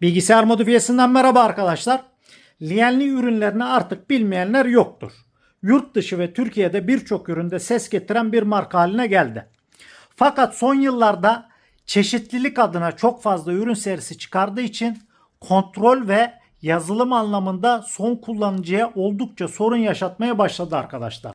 Bilgisayar modifiyesinden merhaba arkadaşlar. Lienli ürünlerini artık bilmeyenler yoktur. Yurt dışı ve Türkiye'de birçok üründe ses getiren bir marka haline geldi. Fakat son yıllarda çeşitlilik adına çok fazla ürün serisi çıkardığı için kontrol ve yazılım anlamında son kullanıcıya oldukça sorun yaşatmaya başladı arkadaşlar.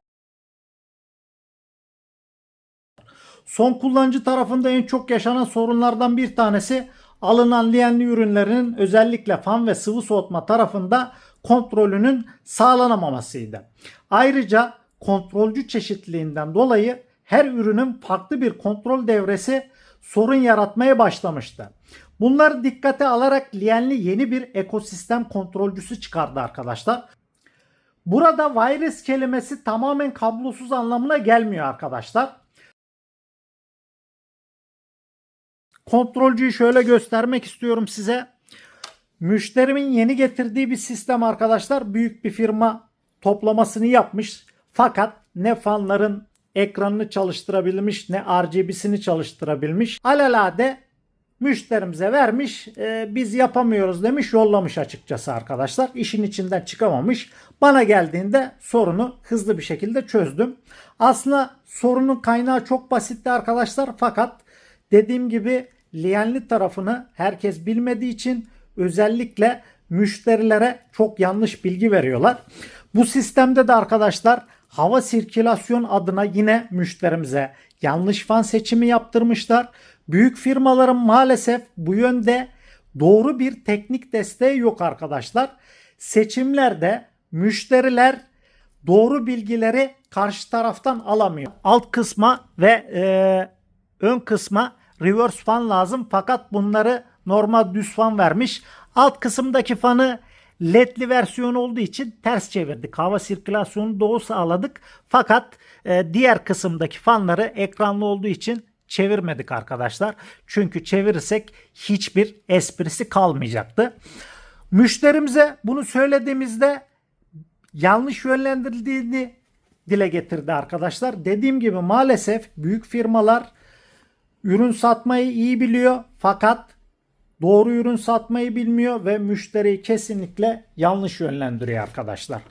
Son kullanıcı tarafında en çok yaşanan sorunlardan bir tanesi alınan lienli ürünlerinin özellikle fan ve sıvı soğutma tarafında kontrolünün sağlanamamasıydı. Ayrıca kontrolcü çeşitliliğinden dolayı her ürünün farklı bir kontrol devresi sorun yaratmaya başlamıştı. Bunları dikkate alarak Lienli yeni bir ekosistem kontrolcüsü çıkardı arkadaşlar. Burada virus kelimesi tamamen kablosuz anlamına gelmiyor arkadaşlar. Kontrolcüyü şöyle göstermek istiyorum size. Müşterimin yeni getirdiği bir sistem arkadaşlar. Büyük bir firma toplamasını yapmış. Fakat ne fanların ekranını çalıştırabilmiş ne RGB'sini çalıştırabilmiş. Alelade müşterimize vermiş. e, biz yapamıyoruz demiş yollamış açıkçası arkadaşlar. İşin içinden çıkamamış. Bana geldiğinde sorunu hızlı bir şekilde çözdüm. Aslında sorunun kaynağı çok basitti arkadaşlar. Fakat dediğim gibi lienli tarafını herkes bilmediği için özellikle müşterilere çok yanlış bilgi veriyorlar. Bu sistemde de arkadaşlar hava sirkülasyon adına yine müşterimize yanlış fan seçimi yaptırmışlar. Büyük firmaların maalesef bu yönde doğru bir teknik desteği yok arkadaşlar. Seçimlerde müşteriler doğru bilgileri karşı taraftan alamıyor. Alt kısma ve e, ön kısma reverse fan lazım fakat bunları normal düz fan vermiş. Alt kısımdaki fanı ledli versiyon olduğu için ters çevirdik. Hava sirkülasyonu doğu sağladık. Fakat e, diğer kısımdaki fanları ekranlı olduğu için çevirmedik arkadaşlar. Çünkü çevirirsek hiçbir esprisi kalmayacaktı. Müşterimize bunu söylediğimizde yanlış yönlendirildiğini dile getirdi arkadaşlar. Dediğim gibi maalesef büyük firmalar ürün satmayı iyi biliyor fakat doğru ürün satmayı bilmiyor ve müşteriyi kesinlikle yanlış yönlendiriyor arkadaşlar.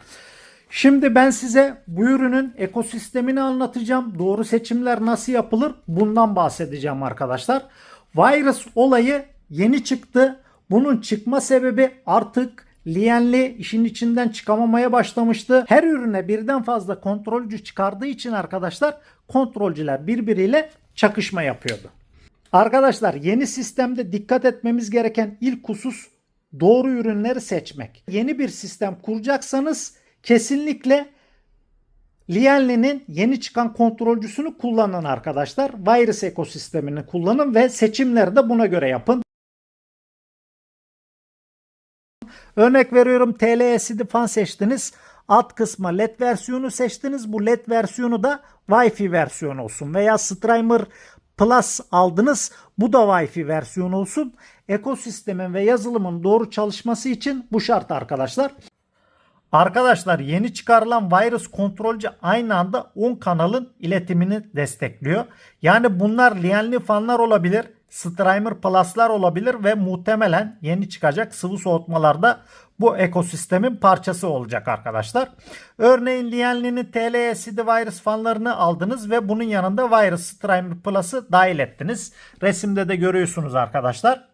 Şimdi ben size bu ürünün ekosistemini anlatacağım. Doğru seçimler nasıl yapılır bundan bahsedeceğim arkadaşlar. Virus olayı yeni çıktı. Bunun çıkma sebebi artık Lienli işin içinden çıkamamaya başlamıştı. Her ürüne birden fazla kontrolcü çıkardığı için arkadaşlar kontrolcüler birbiriyle çakışma yapıyordu. Arkadaşlar yeni sistemde dikkat etmemiz gereken ilk husus doğru ürünleri seçmek. Yeni bir sistem kuracaksanız kesinlikle Lienli'nin yeni çıkan kontrolcüsünü kullanın arkadaşlar. Virus ekosistemini kullanın ve seçimleri de buna göre yapın. Örnek veriyorum TLSD fan seçtiniz. Alt kısma LED versiyonu seçtiniz. Bu LED versiyonu da Wi-Fi versiyonu olsun. Veya Streamer Plus aldınız. Bu da Wi-Fi versiyonu olsun. Ekosistemin ve yazılımın doğru çalışması için bu şart arkadaşlar. Arkadaşlar yeni çıkarılan virus kontrolcü aynı anda 10 kanalın iletimini destekliyor. Yani bunlar lienli fanlar olabilir, Streamer Plus'lar olabilir ve muhtemelen yeni çıkacak sıvı soğutmalarda bu ekosistemin parçası olacak arkadaşlar. Örneğin Lienli'nin TLSD virus fanlarını aldınız ve bunun yanında virus Streamer Plus'ı dahil ettiniz. Resimde de görüyorsunuz arkadaşlar.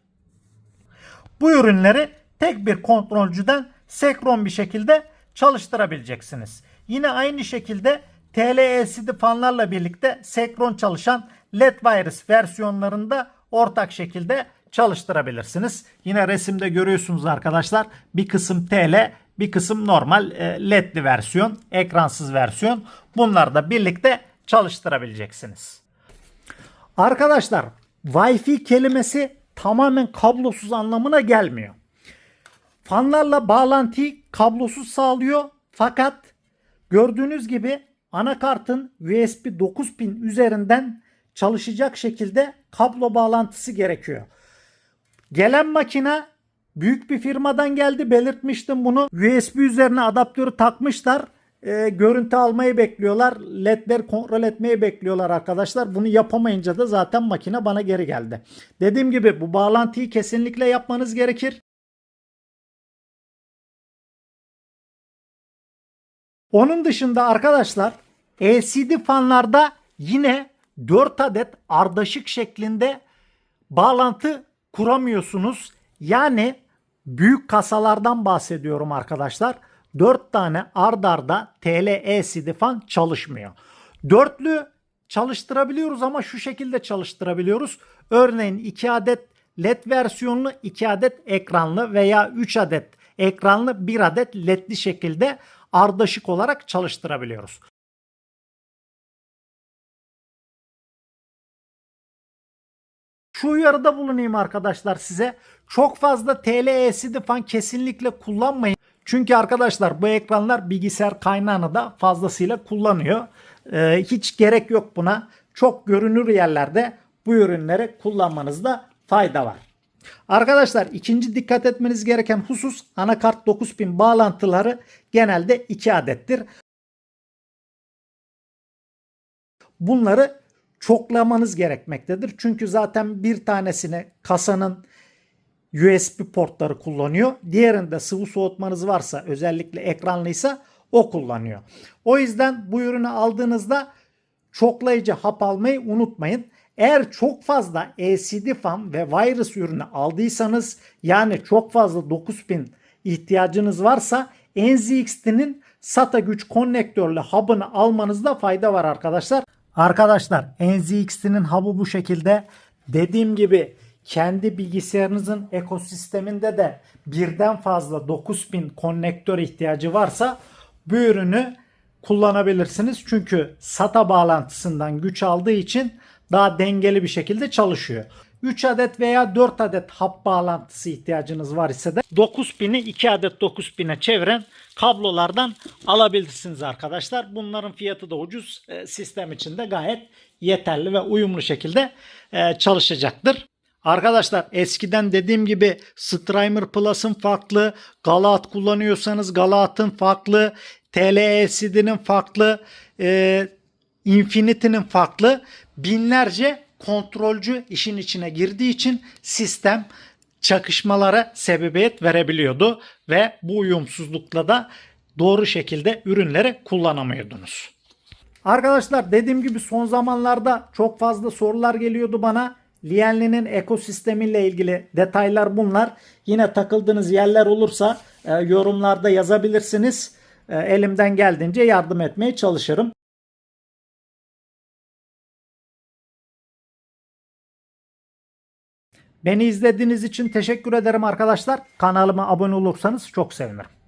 Bu ürünleri tek bir kontrolcüden senkron bir şekilde çalıştırabileceksiniz. Yine aynı şekilde TLSD fanlarla birlikte senkron çalışan LED virus versiyonlarında ortak şekilde çalıştırabilirsiniz. Yine resimde görüyorsunuz arkadaşlar. Bir kısım TL, bir kısım normal e, LED'li versiyon, ekransız versiyon. Bunları da birlikte çalıştırabileceksiniz. Arkadaşlar Wi-Fi kelimesi tamamen kablosuz anlamına gelmiyor. Fanlarla bağlantıyı kablosuz sağlıyor fakat gördüğünüz gibi anakartın USB 9 pin üzerinden çalışacak şekilde kablo bağlantısı gerekiyor. Gelen makine büyük bir firmadan geldi belirtmiştim bunu. USB üzerine adaptörü takmışlar. E, görüntü almayı bekliyorlar. LED'leri kontrol etmeyi bekliyorlar arkadaşlar. Bunu yapamayınca da zaten makine bana geri geldi. Dediğim gibi bu bağlantıyı kesinlikle yapmanız gerekir. Onun dışında arkadaşlar LCD fanlarda yine 4 adet ardışık şeklinde bağlantı kuramıyorsunuz. Yani büyük kasalardan bahsediyorum arkadaşlar. 4 tane ard arda TL LCD fan çalışmıyor. Dörtlü çalıştırabiliyoruz ama şu şekilde çalıştırabiliyoruz. Örneğin 2 adet LED versiyonlu, 2 adet ekranlı veya 3 adet ekranlı, 1 adet LED'li şekilde ardışık olarak çalıştırabiliyoruz. Şu uyarıda bulunayım arkadaşlar size. Çok fazla TL LCD fan kesinlikle kullanmayın. Çünkü arkadaşlar bu ekranlar bilgisayar kaynağını da fazlasıyla kullanıyor. Ee, hiç gerek yok buna. Çok görünür yerlerde bu ürünleri kullanmanızda fayda var. Arkadaşlar ikinci dikkat etmeniz gereken husus anakart 9000 bağlantıları genelde 2 adettir. Bunları çoklamanız gerekmektedir. Çünkü zaten bir tanesini kasanın USB portları kullanıyor. Diğerinde sıvı soğutmanız varsa özellikle ekranlıysa o kullanıyor. O yüzden bu ürünü aldığınızda çoklayıcı hap almayı unutmayın. Eğer çok fazla LCD fan ve virus ürünü aldıysanız yani çok fazla 9000 ihtiyacınız varsa NZXT'nin SATA güç konnektörlü hub'ını almanızda fayda var arkadaşlar. Arkadaşlar NZXT'nin hub'ı bu şekilde. Dediğim gibi kendi bilgisayarınızın ekosisteminde de birden fazla 9000 konnektör ihtiyacı varsa bu ürünü kullanabilirsiniz. Çünkü SATA bağlantısından güç aldığı için daha dengeli bir şekilde çalışıyor. 3 adet veya 4 adet hap bağlantısı ihtiyacınız var ise de 9000'i 2 adet 9000'e çeviren kablolardan alabilirsiniz arkadaşlar. Bunların fiyatı da ucuz. E, Sistem içinde gayet yeterli ve uyumlu şekilde e, çalışacaktır. Arkadaşlar eskiden dediğim gibi Streamer Plus'ın farklı, Galat kullanıyorsanız Galat'ın farklı, TLCD'nin farklı, e, Infinity'nin farklı binlerce kontrolcü işin içine girdiği için sistem çakışmalara sebebiyet verebiliyordu ve bu uyumsuzlukla da doğru şekilde ürünleri kullanamıyordunuz. Arkadaşlar dediğim gibi son zamanlarda çok fazla sorular geliyordu bana. Lienli'nin ekosistemiyle ilgili detaylar bunlar. Yine takıldığınız yerler olursa e, yorumlarda yazabilirsiniz. E, elimden geldiğince yardım etmeye çalışırım. Beni izlediğiniz için teşekkür ederim arkadaşlar. Kanalıma abone olursanız çok sevinirim.